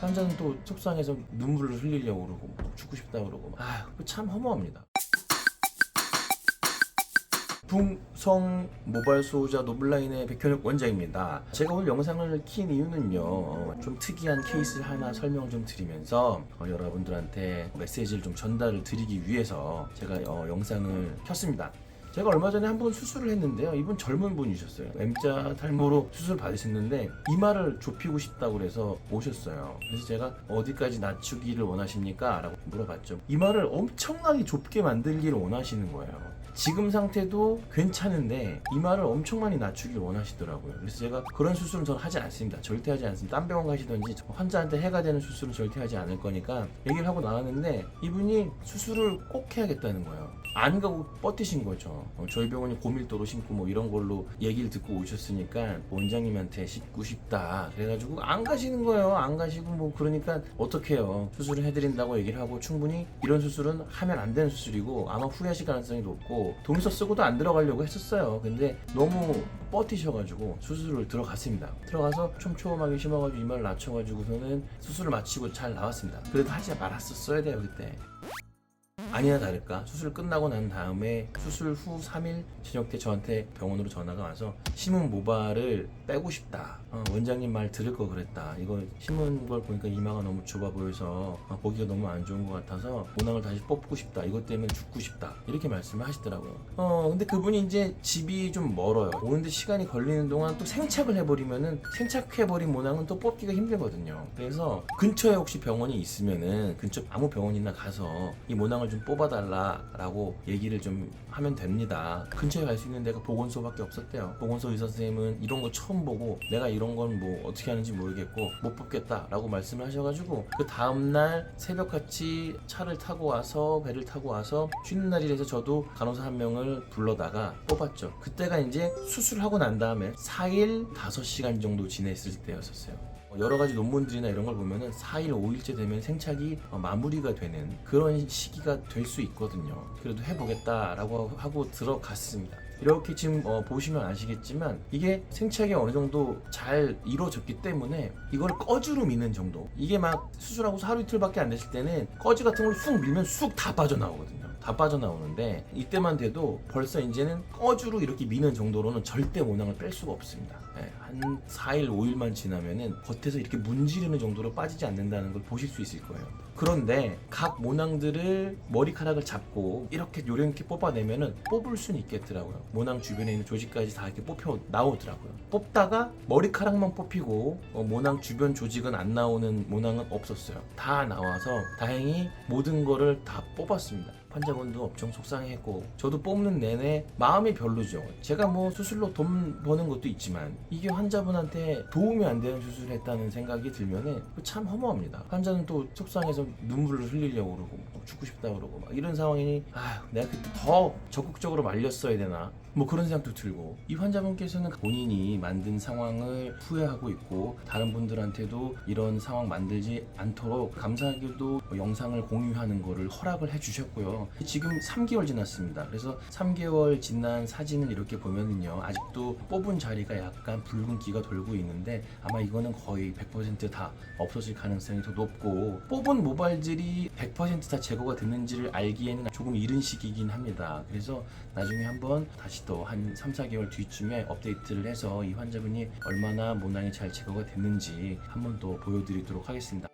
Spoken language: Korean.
환자는 또 속상해서 눈물을 흘리려고 그러고 막 죽고 싶다 그러고 그참 허무합니다. 풍성 모바일 수호자 노블라인의 백현욱 원장입니다. 제가 오늘 영상을 킨 이유는요, 어, 좀 특이한 케이스를 하나 설명을 좀 드리면서 어, 여러분들한테 메시지를 좀 전달을 드리기 위해서 제가 어, 영상을 켰습니다. 제가 얼마 전에 한 번 수술을 했는데요. 이분 젊은 분이셨어요. M자 탈모로 수술 받으셨는데 이마를 좁히고 싶다고 그래서 오셨어요. 그래서 제가 어디까지 낮추기를 원하십니까? 라고 물어봤죠. 이마를 엄청나게 좁게 만들기를 원하시는 거예요. 지금 상태도 괜찮은데 이마를 엄청 많이 낮추길 원하시더라고요. 그래서 제가 그런 수술은 저는 하지 않습니다. 절대 하지 않습니다. 딴 병원 가시든지 환자한테 해가 되는 수술은 절대 하지 않을 거니까 얘기를 하고 나왔는데 이분이 수술을 꼭 해야겠다는 거예요. 안 가고 버티신 거죠. 어, 저희 병원이 고밀도로 심고 뭐 이런 걸로 얘기를 듣고 오셨으니까 원장님한테 씻고 싶다. 그래가지고 안 가시는 거예요. 안 가시고 뭐 그러니까 어떡해요. 수술을 해드린다고 얘기를 하고 충분히 이런 수술은 하면 안 되는 수술이고 아마 후회하실 가능성이 높고 동의서 쓰고도 안 들어가려고 했었어요. 근데 너무 버티셔가지고 수술을 들어갔습니다. 들어가서 촘촘하게 심어가지고 이마를 낮춰가지고서는 수술을 마치고 잘 나왔습니다. 그래도 하지 말았었어야 돼요 그때. 아니나 다를까. 수술 끝나고 난 다음에 수술 후 3일 저녁 때 저한테 병원으로 전화가 와서 심은 모발을 빼고 싶다. 어, 원장님 말 들을 거 그랬다. 이거 심은 걸 보니까 이마가 너무 좁아 보여서 어, 보기가 너무 안 좋은 것 같아서 모낭을 다시 뽑고 싶다. 이것 때문에 죽고 싶다. 이렇게 말씀을 하시더라고요. 어 근데 그분이 이제 집이 좀 멀어요. 오는데 시간이 걸리는 동안 또 생착을 해버리면은 생착해버린 모낭은 또 뽑기가 힘들거든요. 그래서 근처에 혹시 병원이 있으면은 근처 아무 병원이나 가서 이 모낭을 좀 뽑아달라라고 얘기를 좀 하면 됩니다. 근처에 갈 수 있는 데가 보건소밖에 없었대요. 보건소 의사 선생님은 이런 거 처음 보고 내가 이런 건 뭐 어떻게 하는지 모르겠고 못 뽑겠다라고 말씀을 하셔가지고 그 다음날 새벽같이 차를 타고 와서 배를 타고 와서 쉬는 날이라서 저도 간호사 한 명을 불러다가 뽑았죠. 그때가 이제 수술하고 난 다음에 4일 5시간 정도 지냈을 때였었어요. 여러 가지 논문들이나 이런 걸 보면은 4일, 5일째 되면 생착이 어, 마무리가 되는 그런 시기가 될 수 있거든요. 그래도 해보겠다라고 하고 들어갔습니다. 이렇게 지금 어, 보시면 아시겠지만 이게 생착이 어느 정도 잘 이루어졌기 때문에 이걸 꺼주로 미는 정도 이게 막 수술하고 하루 이틀밖에 안 됐을 때는 꺼지 같은 걸 쑥 밀면 쑥 다 빠져나오거든요 다 빠져나오는데 이때만 돼도 벌써 이제는 꺼주로 이렇게 미는 정도로는 절대 모낭을 뺄 수가 없습니다 예, 한 4일 5일만 지나면은 겉에서 이렇게 문지르는 정도로 빠지지 않는다는 걸 보실 수 있을 거예요 그런데 각 모낭들을 머리카락을 잡고 이렇게 요령있게 뽑아내면은 뽑을 수는 있겠더라고요. 모낭 주변에 있는 조직까지 다 이렇게 뽑혀 나오더라고요. 뽑다가 머리카락만 뽑히고 어, 모낭 주변 조직은 안 나오는 모낭은 없었어요. 다 나와서 다행히 모든 거를 다 뽑았습니다. 환자분도 엄청 속상해했고 저도 뽑는 내내 마음이 별로죠. 제가 뭐 수술로 돈 버는 것도 있지만 이게 환자분한테 도움이 안 되는 수술을 했다는 생각이 들면은 참 허무합니다. 환자는 또 속상해서 눈물을 흘리려고 그러고 막 죽고 싶다 그러고 막 이런 상황이니 아 내가 그때 더 적극적으로 말렸어야 되나 뭐 그런 생각도 들고 이 환자분께서는 본인이 만든 상황을 후회하고 있고 다른 분들한테도 이런 상황 만들지 않도록 감사하게도 영상을 공유하는 거를 허락을 해주셨고요. 지금 3개월 지났습니다. 그래서 3개월 지난 사진을 이렇게 보면은요 아직도 뽑은 자리가 약간 붉은 기가 돌고 있는데 아마 이거는 거의 100%다 없어질 가능성이 더 높고 뽑은 모발들이 100%다 제거가 됐는지를 알기에는 조금 이른 시기이긴 합니다. 그래서 나중에 한번 다시 또 한 3, 4개월 뒤쯤에 업데이트를 해서 이 환자분이 얼마나 모낭이 잘 제거가 됐는지 한번 더 보여드리도록 하겠습니다.